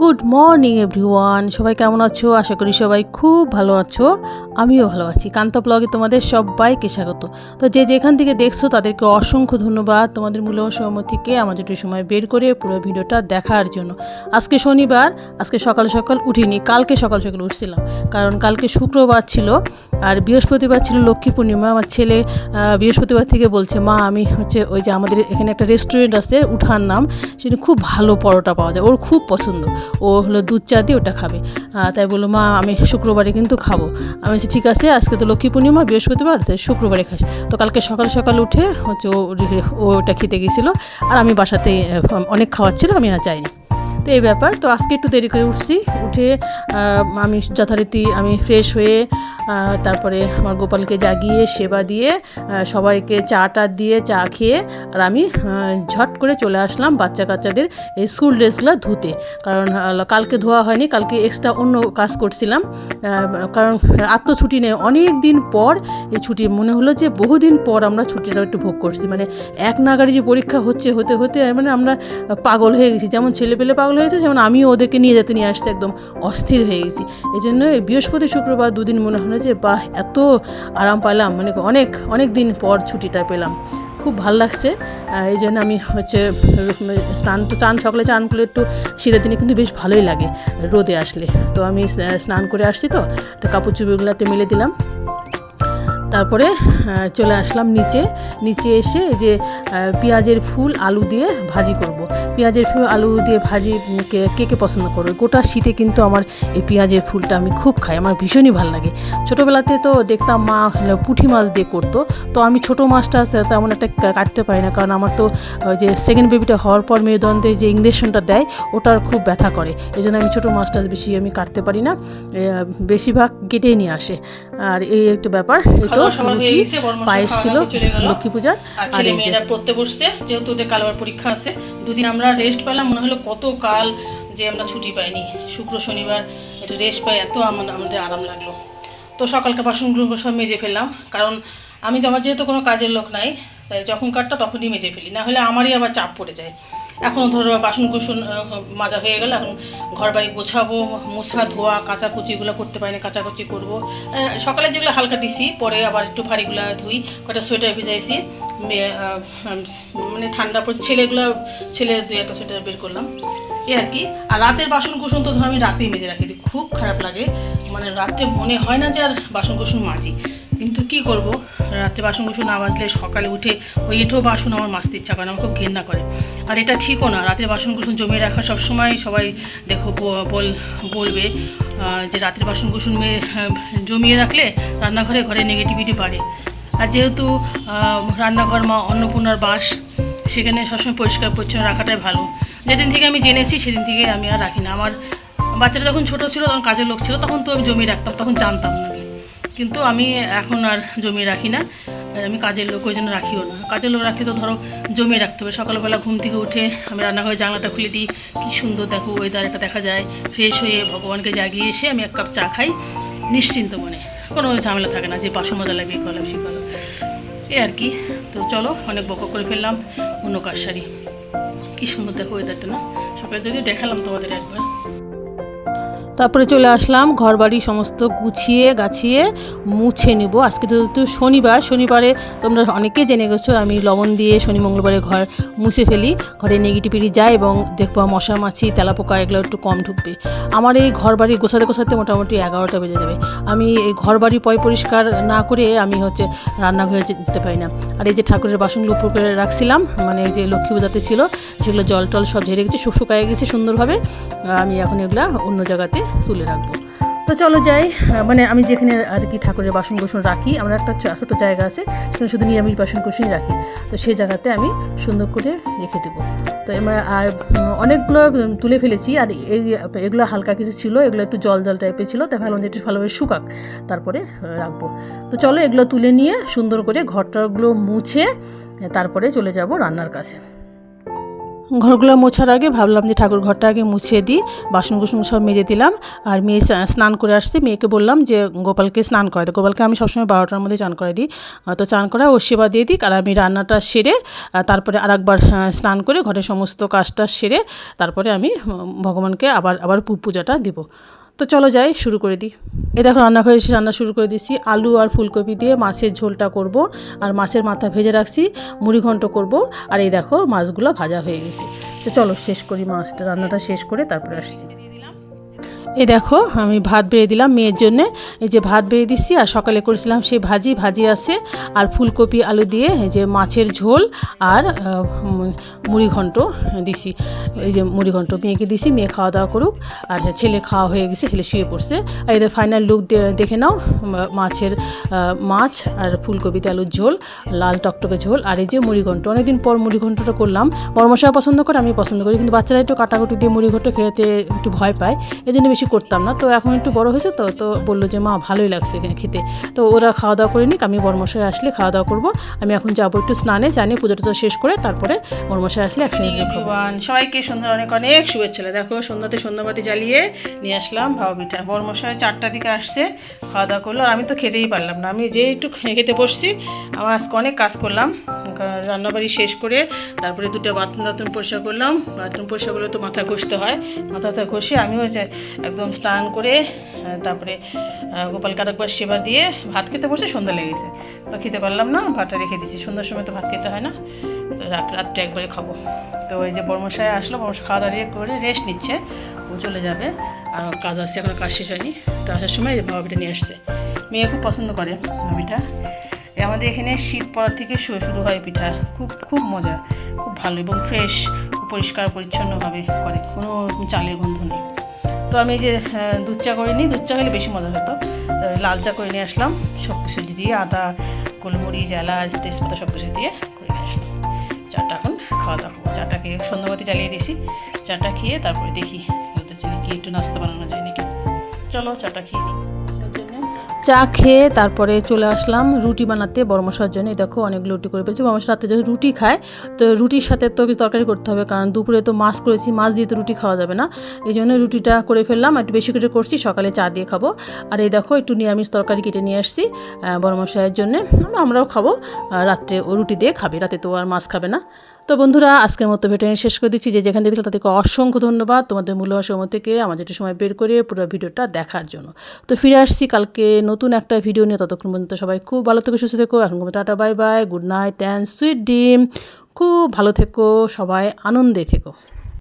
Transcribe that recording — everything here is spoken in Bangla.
গুড মর্নিং এভরিওয়ান সবাই কেমন আছো? আশা করি সবাই খুব ভালো আছো। আমিও ভালো আছি। কান্তা ব্লগে তোমাদের সবাইকে স্বাগত। তো যে যেখান থেকে দেখছ, তাদেরকে অসংখ্য ধন্যবাদ। তোমাদের মূল্যবান সময় থেকে আমাদের একটু সময় বের করে পুরো ভিডিওটা দেখার জন্য। আজকে শনিবার, আজকে সকাল সকাল উঠিনি। কালকে সকাল সকাল উঠছিলাম। কারণ কালকে শুক্রবার ছিল আর বৃহস্পতিবার ছিল লক্ষ্মী পূর্ণিমা। আমার ছেলে বৃহস্পতিবার থেকে বলছে, মা, আমি হচ্ছে ওই যে আমাদের এখানে একটা রেস্টুরেন্ট আছে, উঠার নাম। সেটা খুব ভালো পরোটা পাওয়া যায়। ওর খুব পছন্দ। ও হলো দুধ চা দিয়ে ওটা খাবে। তাই বলল, মা, আমি শুক্রবারে কিন্তু খাব। আমি বলছি, ঠিক আছে, আজকে তো লক্ষ্মী পূর্ণিমা, বৃহস্পতিবার, তাই শুক্রবারে খাস। তো কালকে সকাল সকাল উঠে হচ্ছে ও ওটা খেতে গেছিল। আর আমি বাসাতে অনেক খাওয়াচ্ছিল, আমি আর যাইনি। তো এই ব্যাপার, তো আজকে একটু দেরি করে উঠছি। উঠে আমি যথারীতি আমি ফ্রেশ হয়ে তারপরে আমার গোপালকে জাগিয়ে সেবা দিয়ে সবাইকে চা টা দিয়ে চা খেয়ে, আর আমি ঝট করে চলে আসলাম বাচ্চা কাচ্চাদের এই স্কুল ড্রেসগুলো ধুতে। কারণ কালকে ধোয়া হয়নি, কালকে এক্সট্রা অন্য কাজ করছিলাম। কারণ আর তো ছুটি নেই। অনেক দিন পর এই ছুটি, মনে হলো যে বহুদিন পর আমরা ছুটিটা একটু ভোগ করছি। মানে এক নাগাড়ি যে পরীক্ষা হচ্ছে, হতে হতে মানে আমরা পাগল হয়ে গেছি। যেমন ছেলে পেলে পাগল হয়েছে যেমন আমিও ওদেরকে নিয়ে যেতে, নিয়ে আসতে একদম অস্থির হয়ে গেছি। এই জন্য বৃহস্পতি, শুক্রবার দুদিন মনে হলো যে, বাহ, এত আরাম পাইলাম। মানে অনেক অনেক দিন পর ছুটিটা পেলাম। খুব ভালো লাগছে। এই জন্য আমি হচ্ছে, স্নান তো চান, সকালে চান করলে একটু শীতের দিনে কিন্তু বেশ ভালোই লাগে রোদে আসলে। তো আমি স্নান করে আসছি তো তো কাপড় চুপিগুলো একটু মেলে দিলাম। তারপরে চলে আসলাম নিচে। নিচে এসে যে পেঁয়াজের ফুল, আলু দিয়ে ভাজি করব। পেঁয়াজের ফুল, আলু দিয়ে ভাজি কে কে পছন্দ করবে? গোটা শীতে কিন্তু আমার এই পেঁয়াজের ফুলটা আমি খুব খাই, আমার ভীষণই ভালো লাগে। ছোটোবেলাতে তো দেখতাম মা পুঁটি মাছ দিয়ে করতো, তো আমি ছোটো মাছটা তেমন একটা কাটতে পারি না, কারণ আমার তো যে সেকেন্ড বেবিটা হওয়ার পর মেরুদণ্ডে যে ইঞ্জেকশনটা দেয়, ওটার খুব ব্যথা করে। এই জন্য আমি ছোটো মাছটা বেশি আমি কাটতে পারি না বেশিরভাগ কেটেই নিয়ে আসে। আর এই একটা ব্যাপার তো রুটি, পায়েস ছিল। লক্ষ্মী পূজার আর এই যে পড়তে বসছে যেহেতু ওদের কাল আবার পরীক্ষা আছে দুদিন আমরা রেস্ট পেলাম মনে হলো কত কাল যে আমরা ছুটি পাইনি। শুক্র শনিবার একটু রেস্ট পাই এত আমাদের আরাম লাগল। তো সকালকে বাসনগুলো সব মেজে ফেললাম কারণ আমি তো আমার যেহেতু কোনো কাজের লোক নাই তাই যখন কাটটা তখনই মেজে ফেলি না হলে আমারই আবার চাপ পড়ে যায়। এখন ধরো বাসন কুসন মাজা হয়ে গেল, এখন ঘর বাড়ি গোছাবো, মোছা, ধোয়া, কাচাকুচি এগুলো করতে পারি না কাচাকুচি করব। সকালে যেগুলো হালকা দিছি, পরে আবার একটু ভারীগুলো ধুই, কটা সোয়েটার ভিজাইছি মানে ঠান্ডা পড়ছে, ছেলেগুলো, ছেলে দুই একটা সোয়েটার বের করলাম। এ আর কি। আর রাতের বাসন কুসন তো ধর আমি রাতেই মেজে রাখি। খুব খারাপ লাগে। মানে রাত্রে মনে হয় না যে আর বাসন কুসন মাজি। কিন্তু কি করব? রাত্রে বাসন কুসন না মাজলে সকালে উঠে ওই এঁঠো বাসন আমার মাজতে ইচ্ছা করে আমার খুব ঘেন্না করে। আর এটা ঠিকও না, রাতের বাসন কুসন জমিয়ে রাখা সবসময় সবাই দেখো বল, বলবে যে রাতের বাসন কুসুন জমিয়ে রাখলে রান্নাঘরে ঘরে নেগেটিভিটি বাড়ে। আর যেহেতু রান্নাঘর মা অন্নপূর্ণার বাস, সেখানে সবসময় পরিষ্কার পরিচ্ছন্ন রাখাটাই ভালো। যেদিন থেকে আমি জেনেছি, সেদিন থেকে আমি আর রাখি না। আমার বাচ্চাটা যখন ছোট ছিল, তখন কাজের লোক ছিল, তখন তো আমি জমিয়ে রাখতাম, তখন জানতাম না। কিন্তু আমি এখন আর জমিয়ে রাখি না। আমি কাজের লোক, ওই জন্য রাখিও না। কাজের লোক রাখি তো ধরো জমিয়ে রাখতে হবে। সকালবেলা ঘুম থেকে উঠে আমি রান্নাঘরে জানলাটা খুলে দিই। কী সুন্দর দেখো ওয়েদার এটা দেখা যায়। ফ্রেশ হয়ে ভগবানকে জাগিয়ে এসে আমি এক কাপ চা খাই নিশ্চিন্ত মনে। কোনো ঝামেলা থাকে না যে বাসন মজা লাগবে এই সে করলাম। এ আর কি। তো চলো, অনেক বক করে ফেললাম অন্য কাজ কী সুন্দর দেখো ওয়েদারটা না। সকালে যদি দেখালাম তোমাদের একবার। তারপরে চলে আসলাম ঘর বাড়ি সমস্ত গুছিয়ে গাছিয়ে মুছে নেব। আজকে তো শনিবার, শনিবারে তোমরা অনেকেই জেনে গেছো, আমি লবণ দিয়ে শনি মঙ্গলবারে ঘর মুছে ফেলি। ঘরে নেগেটিভিটি যায় এবং দেখব মশা, মাছি, তেলাপোকা এগুলো একটু কম ঢুকবে। আমার এই ঘর বাড়ি গোছাতে গোছাতে মোটামুটি এগারোটা বেজে যাবে। আমি এই ঘর বাড়ি পয় পরিষ্কার না করে আমি হচ্ছে রান্নাঘরে যেতে পারি না। আর এই যে ঠাকুরের বাসনগুলো উপর করে রাখছিলাম মানে যে লক্ষ্মী পূজাতে ছিল, সেগুলো জল টল সব ঝেড়ে গেছে শুকায় গেছে সুন্দরভাবে। আমি এখন এগুলা অন্য জায়গাতে তুলে রাখব। তো চলো যাই মানে আমি যেখানে আর কি ঠাকুরের বাসন কোসন রাখি, আমার একটা ছোটো জায়গা আছে, সেখানে শুধু নিরামিষ বাসন কোসনই রাখি। তো সেই জায়গাতে আমি সুন্দর করে রেখে দেবো। তো এবার আর অনেকগুলো তুলে ফেলেছি, আর এই, এগুলো হালকা কিছু ছিল, এগুলো একটু জল জল টাইপের ছিল তাই ভাবলাম যে একটু ভালোভাবে শুকাক, তারপরে রাখব। তো চলো এগুলো তুলে নিয়ে সুন্দর করে ঘরটাগুলো মুছে, তারপরে চলে যাব রান্নার কাছে। ঘরগুলো মোছার আগে ভাবলাম যে ঠাকুর ঘরটা আগে মুছিয়ে দিই, বাসন কুসন সব মেজে দিলাম। আর মেয়ে স্নান করে আসতে মেয়েকে বললাম যে গোপালকে স্নান দিই গোপালকে আমি সবসময় বারোটার মধ্যে চান করাই দিই। তো চান করা ও সেবা দিয়ে দিই আর আমি রান্নাটা সেরে তারপরে আর একবার স্নান করে ঘরের সমস্ত কাজটা সেরে, তারপরে আমি ভগবানকে আবার আবার পূজাটা দিব। তো চলো যাই, শুরু করে দিই। এ দেখো রান্নাঘরে এসে রান্না শুরু করে দিচ্ছি আলু আর ফুলকপি দিয়ে মাছের ঝোলটা করব আর মাছের মাথা ভেজে রাখছি, মুড়ি ঘন্ট করব। আর এই দেখো মাছগুলো ভাজা হয়ে গেছে। তো চলো শেষ করি মাছটা, রান্নাটা শেষ করে তারপরে আসছি। এই দেখো আমি ভাত বেড়ে দিলাম মেয়ের জন্যে। এই যে ভাত বেড়ে দিচ্ছি আর সকালে করেছিলাম সেই ভাজি ভাজি আছে। আর ফুলকপি আলু দিয়ে এই যে মাছের ঝোল আর আহ, উম, মুড়ি ঘন্ট দিছি। এই যে মুড়ি ঘন্ট মেয়েকে দিছি মেয়ে খাওয়া দাওয়া করুক। আর ছেলে খাওয়া হয়ে গেছে ছেলে শুয়ে পড়ছে। আর এদের ফাইনাল লুক দেখে নাও মাছের মাছ আর ফুলকপিতে আলুর ঝোল লাল টকটকে ঝোল। আর এই যে মুড়ি ঘন্ট অনেকদিন পর মুড়ি ঘন্টটা করলাম। বড়মশাই পছন্দ করে আমি পছন্দ করি। কিন্তু বাচ্চারা একটু কাটাকুটি দিয়ে মুড়ি ঘন্ট খেতে একটু ভয় পায়। এই জন্য বেশি করতাম না। তো এখন একটু বড় হয়েছে তো তো বলল যে, মা, ভালোই লাগছে খেতে। তো ওরা খাওয়া দাওয়া করে নিক, আমি বড়মশাই আসলে খাওয়া দাওয়া করব। আমি এখন যাব একটু স্নানে জানি পুজো টুজো শেষ করে তারপরে বড়মশাই আসলে একসঙ্গে সবাইকে সন্ধ্যার অনেক অনেক শুভেচ্ছা। দেখো, সন্ধ্যাতে সন্ধ্যাবাতি জ্বালিয়ে নিয়ে আসলাম ভাবা পিঠা। বর্মশাই চারটার দিকে আসছে খাওয়া দাওয়া করল। আর আমি তো খেতেই পারলাম না। আমি যে একটু খেতে বসছি, আমার আজকে অনেক কাজ করলাম। রান্নাবাড়ি শেষ করে তারপরে দুটো বাথরুম টাথরুম পরিষ্কার করলাম। বাথরুম পরিষ্কার করলে তো মাথা ঘষতে হয়। মাথাটা ঘষে আমিও একদম স্নান করে তারপরে গোপালকে আরেকবার সেবা দিয়ে ভাত খেতে বসে সন্ধ্যা লেগেছে তো খেতে পারলাম না, ভাতটা রেখে দিয়েছি। সন্ধ্যার সময় তো ভাত খেতে হয় না। তো রাত- রাত্রে একবারে খাব। তো ওই যে বর্মশাই আসলো বর্মশাই খাওয়া দাওয়া করে রেস্ট নিচ্ছে। ও চলে যাবে। আর কাজ আসছে এখন কাজ শেষ হয়নি। তো আসার সময় ভাবিটা নিয়ে আসছে। মেয়ে খুব পছন্দ করে ভাবিটা আমাদের এখানে শীত পড়ার থেকে শুরু হয় পিঠা। খুব খুব মজা। খুব ভালো এবং ফ্রেশ পরিষ্কার, পরিচ্ছন্নভাবে করে। কোনো চালের গন্ধ নেই। তো আমি যে দুধ চা করে নিই। দুধ চা খেলে বেশি মজা হতো। লাল চা করে নিয়ে আসলাম। সব কিছু দিয়ে আদা, গোলমরিচ, এলাচ, তেজপাতা সব কিছু দিয়ে করে নিয়ে আসলাম। চাটা এখন খাওয়া দাওয়া করব। চাটা খেয়ে সন্ধ্যাবাতি জ্বালিয়ে দিয়েছি। চাটা খেয়ে তারপরে দেখি ওদের জন্য কি একটু নাস্তা বানানো যায় নাকি। চলো চাটা খেয়ে নিই। চা খেয়ে তারপরে চলে আসলাম রুটি বানাতে বড়মশার জন্য। দেখো অনেক রুটি করে পেয়েছি বড়মশা রাতে যখন রুটি খায়, তো রুটির সাথে তো কিছু তরকারি করতে হবে, কারণ দুপুরে তো মাছ করেছি, মাছ দিয়ে তো রুটি খাওয়া যাবে না। এই জন্য রুটিটা করে ফেললাম। একটু বেশি করে করছি, সকালে চা দিয়ে খাব। আর এই দেখো একটু নিরামিষ তরকারি কেটে নিয়ে আসছি বড়মশাইয়ের জন্য। আমরাও খাব রাত্রে ও রুটি দিয়ে খাবে। রাতে তো আর মাছ খাবে না। তো বন্ধুরা, আজকের মতো ভেটে শেষ করে দিচ্ছি। যে যেখানে থেকে দেখলে তাদেরকে অসংখ্য ধন্যবাদ। তোমাদের মূল্যবান সময় থেকে আমাদের একটু সময় বের করে পুরো ভিডিওটা দেখার জন্য। তো ফিরে আসছি কালকে নতুন একটা ভিডিও নিয়ে। ততক্ষণ পর্যন্ত সবাই খুব ভালো থেকে, সুস্থ থেকো। এখন tata, bye bye. Good night and sweet dream. খুব ভালো থেকো, সবাই আনন্দে থেকো।